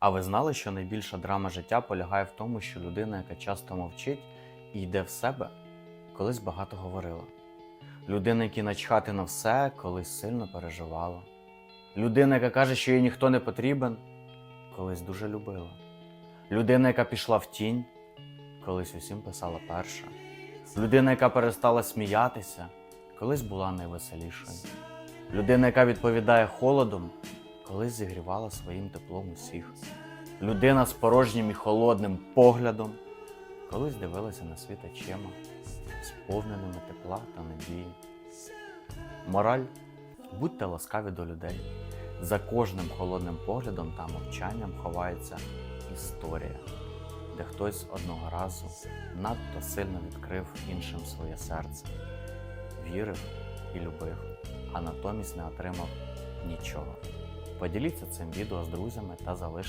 А ви знали, що найбільша драма життя полягає в тому, що людина, яка часто мовчить і йде в себе, колись багато говорила. Людина, яка начхати на все, колись сильно переживала. Людина, яка каже, що їй ніхто не потрібен, колись дуже любила. Людина, яка пішла в тінь, колись усім писала перша. Людина, яка перестала сміятися, колись була найвеселішою. Людина, яка відповідає холодом, колись зігрівала своїм теплом усіх. Людина з порожнім і холодним поглядом, колись дивилася на світ очима, сповненими тепла та надії. Мораль будьте ласкаві до людей. За кожним холодним поглядом та мовчанням ховається історія, де хтось одного разу надто сильно відкрив іншим своє серце, вірив і любив, а натомість не отримав нічого. Поділіться цим відео з друзями та залиште